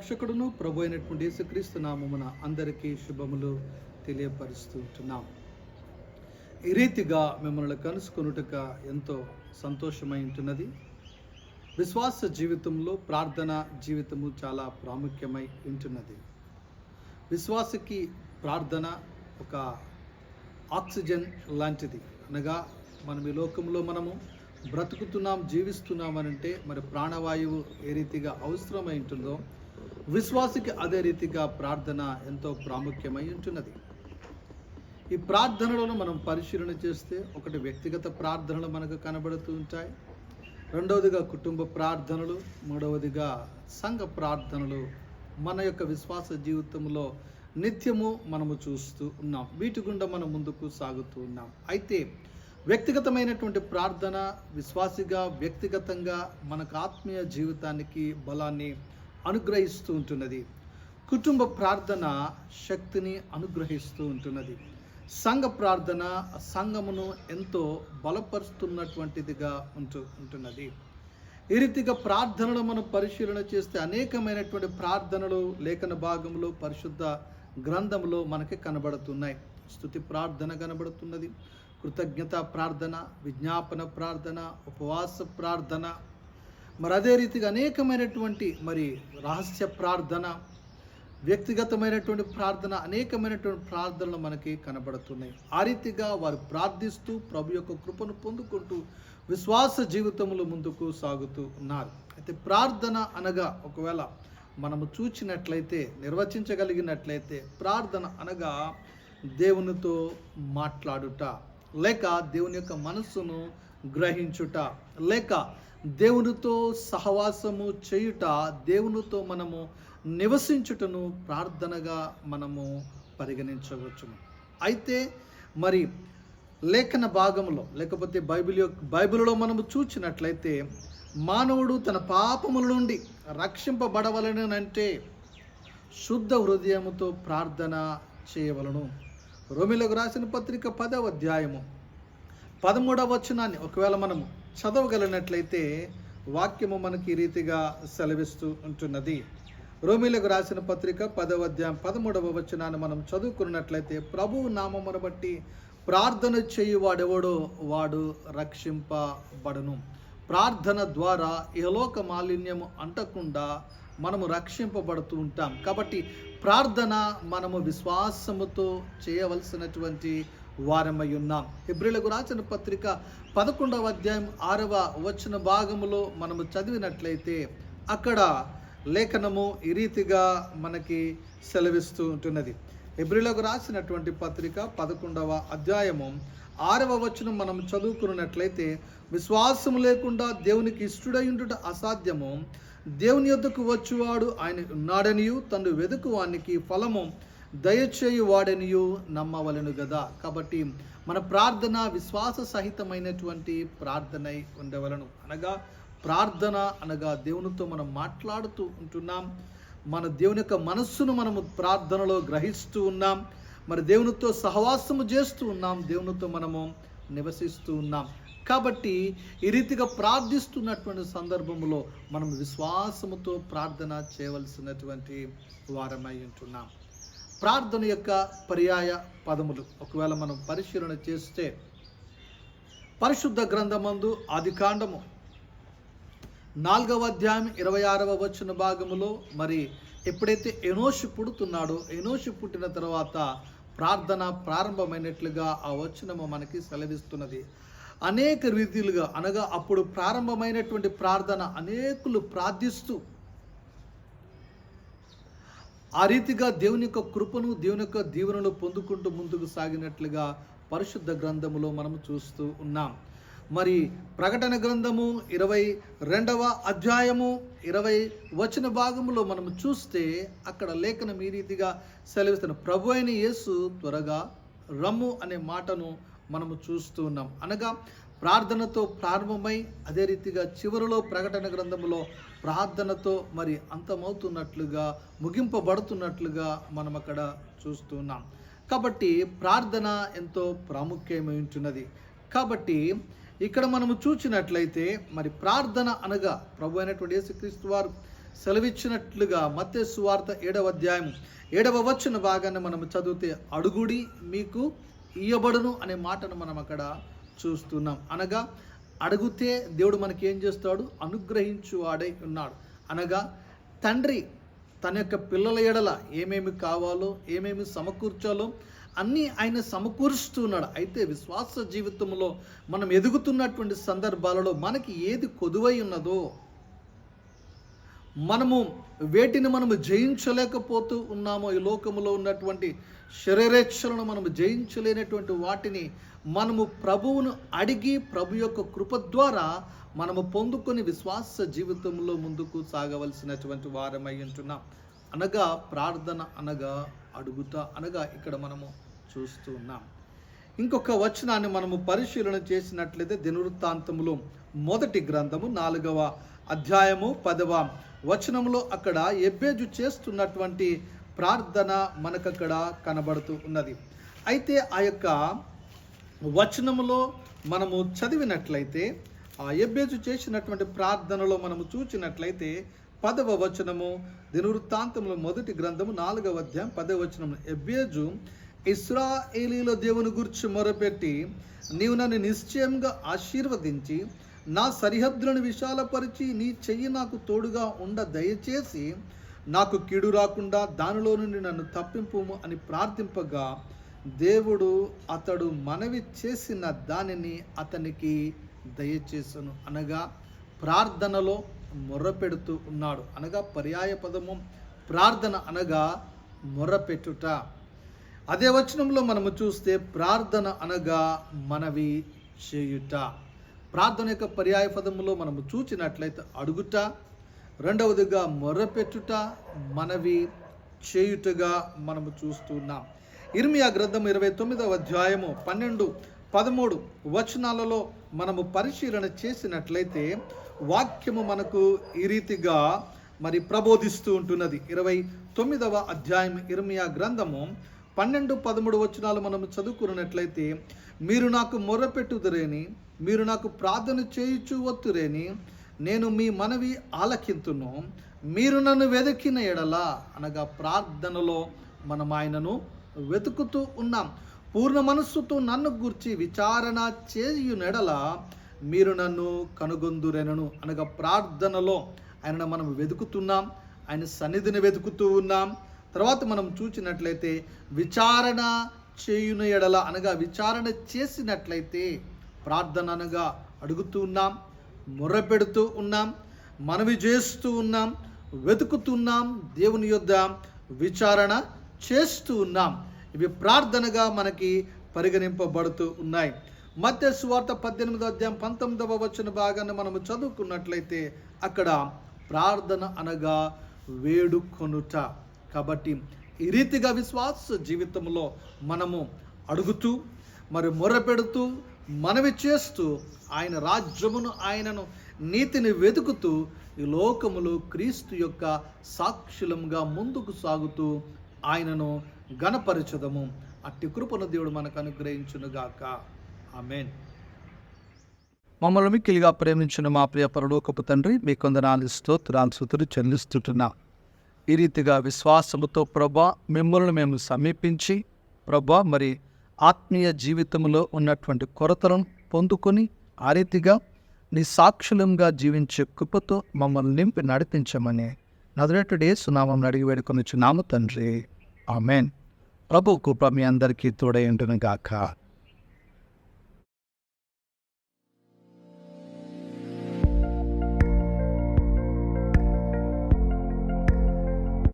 రక్షకుడును ప్రభు అయినటువంటి యేసుక్రీస్తు నామమున అందరికీ శుభములు తెలియపరుస్తూ ఉంటున్నాం ఈ రీతిగా మిమ్మల్ని కలుసుకొనుటక ఎంతో సంతోషమై ఉంటున్నది విశ్వాస జీవితంలో ప్రార్థన జీవితము చాలా ప్రాముఖ్యమై ఉంటున్నది. విశ్వాసకి ప్రార్థన ఒక ఆక్సిజన్ లాంటిది. అనగా మనం ఈ లోకంలో మనము బ్రతుకుతున్నాం జీవిస్తున్నామనంటే మరి ప్రాణవాయువు ఏ రీతిగా అవసరమై ఉంటుందో విశ్వాసికి అదే రీతిగా ప్రార్థన ఎంతో ప్రాముఖ్యమై ఉంటున్నది. ఈ ప్రార్థనలను మనం పరిశీలన చేస్తే ఒకటి వ్యక్తిగత ప్రార్థనలు మనకు కనబడుతూ ఉంటాయి. రెండవదిగా కుటుంబ ప్రార్థనలు మూడవదిగా సంఘ ప్రార్థనలు మన యొక్క విశ్వాస జీవితంలో నిత్యము మనము చూస్తూ ఉన్నాం. వీటి గుండా మనం ముందుకు సాగుతూ ఉన్నాం. అయితే వ్యక్తిగతమైనటువంటి ప్రార్థన విశ్వాసిగా వ్యక్తిగతంగా మనకు ఆత్మీయ జీవితానికి బలాన్ని అనుగ్రహిస్తూ ఉంటున్నది. కుటుంబ ప్రార్థన శక్తిని అనుగ్రహిస్తూ ఉంటున్నది. సంఘ ప్రార్థన సంఘమును ఎంతో బలపరుస్తున్నటువంటిదిగా ఉంటూ ఉంటున్నది. ఈ రీతిగా ప్రార్థనలు మనం పరిశీలన చేస్తే అనేకమైనటువంటి ప్రార్థనలు లేఖన భాగంలో పరిశుద్ధ గ్రంథంలో మనకి కనబడుతున్నాయి. స్తుతి ప్రార్థన కనబడుతున్నది. కృతజ్ఞత ప్రార్థన విజ్ఞాపన ప్రార్థన ఉపవాస ప్రార్థన మరి అదే రీతిగా అనేకమైనటువంటి మరి రహస్య ప్రార్థన వ్యక్తిగతమైనటువంటి ప్రార్థన అనేకమైనటువంటి ప్రార్థనలు మనకి కనబడుతున్నాయి. ఆ రీతిగా వారు ప్రార్థిస్తూ ప్రభు యొక్క కృపను పొందుకుంటూ విశ్వాస జీవితంలో ముందుకు సాగుతూ ఉన్నారు. అయితే ప్రార్థన అనగా ఒకవేళ మనము చూచినట్లయితే నిర్వచించగలిగినట్లయితే ప్రార్థన అనగా దేవునితో మాట్లాడుట లేక దేవుని యొక్క మనస్సును గ్రహించుట లేక దేవునితో సహవాసము చేయుట దేవునితో మనము నివసించుటను ప్రార్థనగా మనము పరిగణించవచ్చును. అయితే మరి లేఖన భాగంలో లేకపోతే బైబిల్ యొక్క బైబిల్లో మనము చూచినట్లయితే మానవుడు తన పాపముల నుండి రక్షింపబడవలనంటే శుద్ధ హృదయముతో ప్రార్థన చేయవలను. రోమిలకు రాసిన పత్రిక పదవ అధ్యాయము పదమూడవ వచనాన్ని ఒకవేళ మనము చదవగలిగినట్లయితే వాక్యము మనకి ఈ రీతిగా సెలవిస్తూ ఉంటున్నది. రోమిలకు రాసిన పత్రిక పదవ అధ్యాయం పదమూడవ వచనాన్ని మనం చదువుకున్నట్లయితే ప్రభువు నామమును బట్టి ప్రార్థన చేయువాడెవడో వాడు రక్షింపబడను. ప్రార్థన ద్వారా ఏలోక మాలిన్యము అంటకుండా మనము రక్షింపబడుతూ ఉంటాం. కాబట్టి ప్రార్థన మనము విశ్వాసముతో చేయవలసినటువంటి వారమై ఉన్నాం ఇబ్రిలకు రాసిన పత్రిక పదకొండవ అధ్యాయం ఆరవ వచ్చిన భాగములో మనము చదివినట్లయితే అక్కడ లేఖనము ఈ రీతిగా మనకి సెలవిస్తూ ఉంటున్నది ఎబ్రిలకు రాసినటువంటి పత్రిక పదకొండవ అధ్యాయము ఆరవ వచనం మనం చదువుకున్నట్లయితే విశ్వాసం లేకుండా దేవునికి ఇష్టడయుండుట అసాధ్యము. దేవుని యొద్దకు వచ్చువాడు ఆయన ఉన్నాడనియు తను వెదుకువానికి ఫలము దయచేయు వాడనియు నమ్మవలను కదా కాబట్టి మన ప్రార్థన విశ్వాస సహితమైనటువంటి ప్రార్థనై ఉండవలను. అనగా ప్రార్థన అనగా దేవునితో మనం మాట్లాడుతూ ఉంటున్నాం. మన దేవుని యొక్క మనస్సును మనము ప్రార్థనలో గ్రహిస్తూ ఉన్నాం. మరి దేవునితో సహవాసము చేస్తూ ఉన్నాం. దేవునితో మనము నివసిస్తూ ఉన్నాం. కాబట్టి ఈ రీతిగా ప్రార్థిస్తున్నటువంటి సందర్భంలో మనం విశ్వాసముతో ప్రార్థన చేయవలసినటువంటి వారమై ఉంటున్నాం. ప్రార్థన యొక్క పర్యాయ పదములు. ఒకవేళ మనం పరిశీలన చేస్తే పరిశుద్ధ గ్రంథమందు ఆది కాండము. నాలుగవ అధ్యాయం ఇరవై ఆరవ వచ్చిన భాగములో మరి ఎప్పుడైతే ఎనోషు పుడుతున్నాడో ఎనోషు పుట్టిన తర్వాత ప్రార్థన ప్రారంభమైనట్లుగా ఆ వచనము మనకి సెలవిస్తున్నది. అనేక రీతిలుగా అనగా అప్పుడు ప్రారంభమైనటువంటి ప్రార్థన అనేకులు ప్రార్థిస్తూ ఆ రీతిగా దేవుని యొక్క కృపను దేవుని యొక్క దీవెనలు పొందుకుంటూ ముందుకు సాగినట్లుగా పరిశుద్ధ గ్రంథములో మనం చూస్తూ ఉన్నాం. మరి ప్రకటన గ్రంథము ఇరవై రెండవ అధ్యాయము ఇరవై వచన భాగములో మనం చూస్తే అక్కడ లేఖనం ఈ రీతిగా సెలవిస్తున్న ప్రభు అయిన యేసు త్వరగా రమ్ము అనే మాటను మనము చూస్తూ ఉన్నాం. అనగా ప్రార్థనతో ప్రారంభమై అదే రీతిగా చివరిలో ప్రకటన గ్రంథంలో ప్రార్థనతో మరి అంతమవుతున్నట్లుగా ముగింపబడుతున్నట్లుగా మనం అక్కడ చూస్తున్నాం. కాబట్టి ప్రార్థన ఎంతో ప్రాముఖ్యమై కాబట్టి ఇక్కడ మనము చూచినట్లయితే మరి ప్రార్థన అనగా ప్రభు అయినటువంటి యేసుక్రీస్తు వారు సెలవిచ్చినట్లుగా మత్తే సువార్త ఏడవ అధ్యాయం ఏడవ వచ్చిన భాగాన్ని మనం చదివితే అడుగుడి మీకు ఇయ్యబడును అనే మాటను మనం అక్కడ చూస్తున్నాం. అనగా అడిగితే దేవుడు మనకి ఏం చేస్తాడు అనుగ్రహించువాడై ఉన్నాడు. అనగా తండ్రి తన యొక్క పిల్లల ఎడల ఏమేమి కావాలో ఏమేమి సమకూర్చాలో అన్నీ ఆయన సమకూరుస్తున్నాడు అయితే విశ్వాస జీవితంలో మనం ఎదుగుతున్నటువంటి సందర్భాలలో మనకి ఏది కొదువై ఉన్నదో మనము వేటిని మనము జయించలేకపోతూ ఉన్నామో ఈ లోకములో ఉన్నటువంటి శరీరేచ్ఛలను మనము జయించలేనటువంటి వాటిని మనము ప్రభువును అడిగి ప్రభు యొక్క కృప ద్వారా మనము పొందుకొని విశ్వాస జీవితంలో ముందుకు సాగవలసినటువంటి వారమై ఉంటున్నాం. అనగా ప్రార్థన అనగా అడుగుతా అనగా ఇక్కడ మనము చూస్తూ ఉన్నాం. ఇంకొక వచనాన్ని మనము పరిశీలన చేసినట్లయితే దినవృత్తాంతములో మొదటి గ్రంథము నాలుగవ అధ్యాయము పదవ వచనములో అక్కడ ఎబ్బేజు చేస్తున్నటువంటి ప్రార్థన మనకక్కడ కనబడుతూ ఉన్నది. అయితే ఆ యొక్క వచనములో మనము చదివినట్లయితే ఆ ఎబ్బేజు చేసినటువంటి ప్రార్థనలో మనము చూచినట్లయితే పదవ వచనము దినవృత్తాంతంలో మొదటి గ్రంథము నాలుగవ అధ్యాయం పదవ వచనము. ఎబ్బేజు ఇస్రాయేలీల దేవుని గురించి మొరపెట్టి నీవు నన్ను నిశ్చయంగా ఆశీర్వదించి నా సరిహద్దులను విశాలపరిచి నీ చెయ్యి నాకు తోడుగా ఉండ దయచేసి నాకు కీడు రాకుండా దానిలో నుండి నన్ను తప్పింపు అని ప్రార్థింపగా దేవుడు అతడు మనవి చేసిన దానిని అతనికి దయచేసను. అనగా ప్రార్థనలో మొర్రపెడుతూ ఉన్నాడు. అనగా పర్యాయ పదము. ప్రార్థన అనగా మొర్రపెట్టుట. అదే వచనంలో మనము చూస్తే ప్రార్థన అనగా మనవి చేయుట. ప్రార్థన యొక్క పర్యాయ పదములో మనము చూచినట్లయితే అడుగుట రెండవదిగా మొర్రపెట్టుట మనవి చేయుటగా మనము చూస్తున్నాం. ఇర్మియా గ్రంథం ఇరవై తొమ్మిదవ అధ్యాయము పన్నెండు పదమూడు వచనాలలో మనము పరిశీలన చేసినట్లయితే వాక్యము మనకు ఈ రీతిగా మరి ప్రబోధిస్తూ ఉంటున్నది. ఇరవై తొమ్మిదవ అధ్యాయం ఇర్మియా గ్రంథము పన్నెండు పదమూడు వచనాలు మనం చదువుకున్నట్లయితే మీరు నాకు మొర్రపెట్టుదురేని మీరు నాకు ప్రార్థన చేయుచు వత్తురేని నేను మీ మనవి ఆలకింతును మీరు నన్ను వెతికిన ఎడల అనగా ప్రార్థనలో మనం ఆయనను వెతుకుతూ ఉన్నాం. పూర్ణ మనస్సుతో నన్ను గుర్చి విచారణ చేయునెడల మీరు నన్ను కనుగొందురెనను అనగా ప్రార్థనలో ఆయనను మనం వెతుకుతున్నాం ఆయన సన్నిధిని వెతుకుతూ ఉన్నాం. తర్వాత మనం చూసినట్లయితే విచారణ చేయున ఎడల అనగా విచారణ చేసినట్లయితే ప్రార్థన అనగా అడుగుతూ ఉన్నాం మొర్రపెడుతూ ఉన్నాం మనవి చేస్తూ ఉన్నాం వెతుకుతున్నాం దేవుని యొద్ద విచారణ చేస్తూ ఉన్నాం. ఇవి ప్రార్థనగా మనకి పరిగణింపబడుతూ ఉన్నాయి. మధ్య సువార్త పద్దెనిమిదో అధ్యాయం పంతొమ్మిదవ వచ్చిన భాగాన్ని మనము చదువుకున్నట్లయితే అక్కడ ప్రార్థన అనగా వేడుకొనుట. కాబట్టి ఈ రీతిగా విశ్వాస జీవితంలో మనము అడుగుతూ మరి మొరపెడుతూ మనవి చేస్తూ ఆయన రాజ్యమును ఆయనను నీతిని వెతుకుతూ ఈ లోకములో క్రీస్తు యొక్క సాక్షులంగా ముందుకు సాగుతూ ఆయనను గణపరచదము అట్టి కృపను దేవుడు మనకు అనుగ్రహించునుగాక. ఆమెన్. మమ్మల్ని మిక్కిలిగా ప్రేమించిన మా ప్రియ పరలోకపు తండ్రి మీ కొందనాలు స్తోత్రాలు సుతులు చెల్లిస్తుంటున్నా ఈ రీతిగా విశ్వాసముతో ప్రభా మిమ్మల్ని మేము సమీపించి ప్రభా మరి ఆత్మీయ జీవితంలో ఉన్నటువంటి కొరతలను పొందుకొని ఆ రీతిగా నీ సాక్షులంగా జీవించే కృపతో మమ్మల్ని నింపి నడిపించమని నదురేటుడే సునామం అడిగి వేడుకొని చున్నాము తండ్రి. ఆమెన్. ప్రభు కృప మీ అందరికీ తోడై గాక